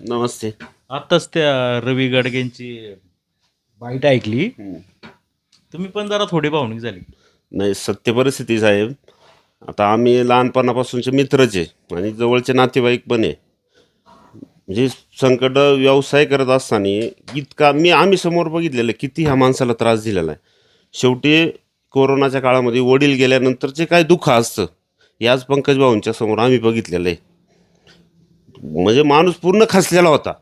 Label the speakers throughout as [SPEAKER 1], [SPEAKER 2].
[SPEAKER 1] नमस्ते.
[SPEAKER 2] आताच त्या रवी गडगेंची बाईट ऐकली. तुम्ही पण जरा थोडी भावनिक झाली.
[SPEAKER 1] नाही सत्य परिस्थिती साहेब. आता आम्ही लहानपणापासूनचे मित्रच आहे आणि जवळचे नातेवाईक पण आहे. म्हणजे संकट व्यवसाय करत असताना इतका मी आम्ही समोर बघितलेलं आहे, किती ह्या माणसाला त्रास दिलेला आहे. शेवटी कोरोनाच्या काळामध्ये वडील गेल्यानंतर जे काय दुःख असतं याच पंकज भाऊंच्या समोर आम्ही बघितलेलं आहे. म्हणजे माणूस पूर्ण खसलेला होता.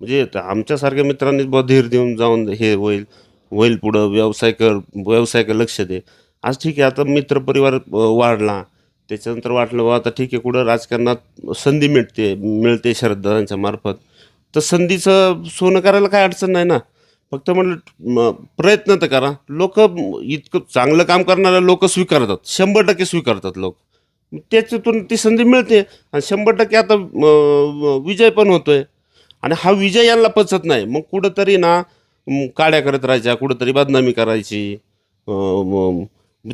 [SPEAKER 1] म्हणजे आमच्यासारख्या मित्रांनी धीर देऊन जाऊन हे होईल होईल पुढं व्यवसाय कर व्यवसायाकडे लक्ष दे. आज ठीक आहे आता मित्रपरिवार वाढला. त्याच्यानंतर वाटलं बा आता ठीक आहे कुठं राजकारणात संधी मिळते मिळते शरददादांच्या मार्फत. तर संधीचं सोनं करायला काय अडचण नाही ना. फक्त म्हटलं प्रयत्न तर करा. लोक इतकं चांगलं काम करणारे लोक स्वीकारतात. शंभर टक्के स्वीकारतात लोक. त्याच्यातून ती संधी मिळते. आणि शंभर टक्के आता विजय पण होतोय. आणि हा विजय यांना पचत नाही. मग कुठंतरी ना काड्या करत राहायच्या कुठंतरी बदनामी करायची.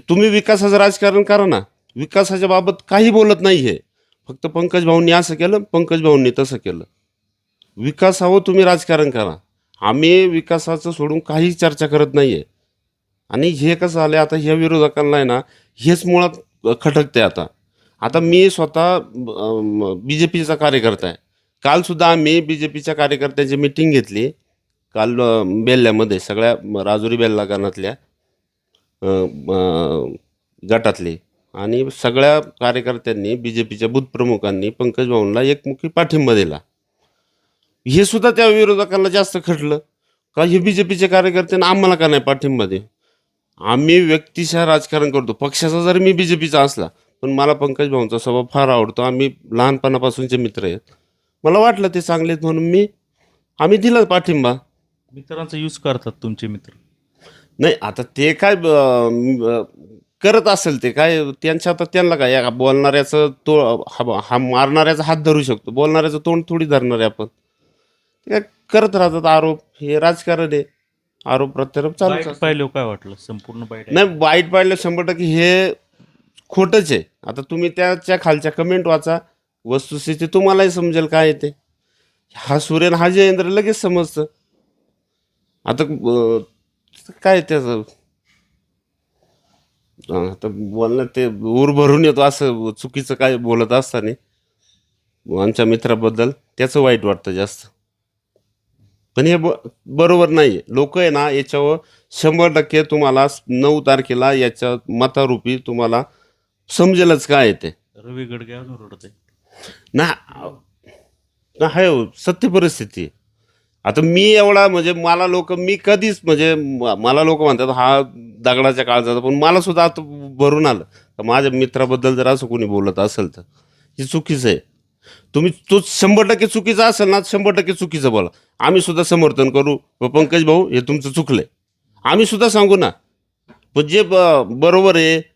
[SPEAKER 1] तुम्ही विकासाचं राजकारण करा ना. विकासाच्या बाबत काही बोलत नाही आहे फक्त पंकज भाऊंनी असं केलं पंकज भाऊंनी तसं केलं. विकासावं तुम्ही राजकारण करा. आम्ही विकासाचं सोडून काही चर्चा करत नाही आहे आणि हे कसं आलं आता ह्या विरोधकांना आहे ना हेच मुळात खटकते आता. आता मी स्वतः बी जे पीचा कार्यकर्ता आहे. कालसुद्धा आम्ही बी जे पीच्या कार्यकर्त्यांची मिटिंग घेतली. काल बेल्ल्यामध्ये सगळ्या राजुरी बेल्ला गणातल्या गटातले. आणि सगळ्या कार्यकर्त्यांनी बी जे पीच्या बुथप्रमुखांनी पंकज भाऊंना एकमुखी पाठिंबा दिला. हे सुद्धा त्या विरोधकांना जास्त खटलं. का हे बी जे पीचे कार्यकर्त्यांना आम्हाला का नाही पाठिंबा दे आम्ही व्यक्तिशः राजकारण करतो. पक्षाचा जरी मी बी जे पीचा असला पण मला पंकज भाऊंचा स्वभाव फार आवडतो. आम्ही लहानपणापासूनचे मित्र आहेत. मला वाटलं ते चांगले आहेत म्हणून मी आम्ही दिला पाठिंबा.
[SPEAKER 2] मित्रांचा यूज करतात तुमचे मित्र.
[SPEAKER 1] नाही आता ते काय ब- करत असेल ते काय त्यांच्या आता त्यांना काय या बोलणाऱ्याचं तो हा हा मारणाऱ्याचा हात धरू शकतो. बोलणाऱ्याचं तोंड थोडी धरणार आहे आपण. ते काय करत राहतात आरोप. हे राजकारण आहे. आरोप प्रत्यारोप चालूच
[SPEAKER 2] बाईट. पाहिलं काय वाटलं? संपूर्ण बाईट
[SPEAKER 1] नाही वाईट पाडलं शंभर टक्के. हे खोटंच आहे. आता तुम्ही त्याच्या खालच्या कमेंट वाचा. वस्तुस्थिती तुम्हालाही समजेल काय येते हा सूर्यन हा जयेंद्र लगेच समजतं. आता काय त्याचं? आता बोलणं ते ऊर भरून येतो असं चुकीचं काय बोलत असताना. आमच्या मित्राबद्दल त्याचं वाईट वाटतं जास्त. पण हे ब बरोबर नाही आहे लोक आहे ना याच्यावर शंभर टक्के तुम्हाला नऊ तारखेला याच्या मतारूपी तुम्हाला समजेलच काय आहे ते.
[SPEAKER 2] रवी गडगे अजून रडत आहे
[SPEAKER 1] ना ना आहे हो, सत्य परिस्थिती आहे. आता मी एवढा म्हणजे मला लोक मी कधीच म्हणजे म- मला लोक म्हणतात हा दगडाच्या काळजाचा पण मला सुद्धा आता भरून आलं. तर माझ्या मित्राबद्दल जर असं कोणी बोलत असेल तर हे चुकीचं आहे. तुम्ही तो शंभर टक्के चुकीचा असेल ना शंभर टक्के चुकीचं बोला. आम्ही सुद्धा समर्थन करू. व पंकज भाऊ हे तुमचं चुकलंय. आम्ही सुद्धा सांगू ना. पण जे ब- बरोबर आहे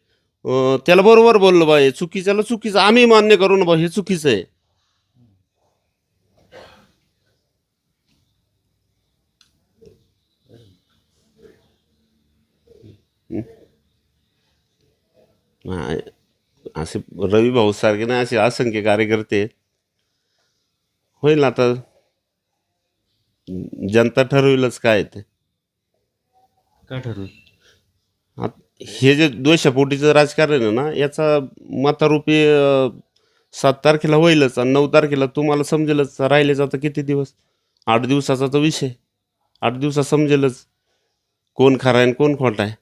[SPEAKER 1] त्याला बरोबर बोललं बा हे चुकीच्याला चुकीचं. आम्ही मान्य करू ना बा हे चुकीचं आहे. नाही, असे रवी भाऊ सारखे नाही असे असंख्य कार्यकर्ते. आहेत. होईल आता. जनता ठरविलच काय ते.
[SPEAKER 2] काय ठरलं
[SPEAKER 1] आत- हे जे द्वेषपोटीचं राजकारण आहे ना याचा मतारूपी सात तारखेला होईलच आणि नऊ तारखेला तुम्हाला समजेलच राहिले जातं किती दिवस? आठ दिवसाचा तो विषय. आठ दिवसात समजेलच कोण खरा आहे आणि कोण खोटा आहे.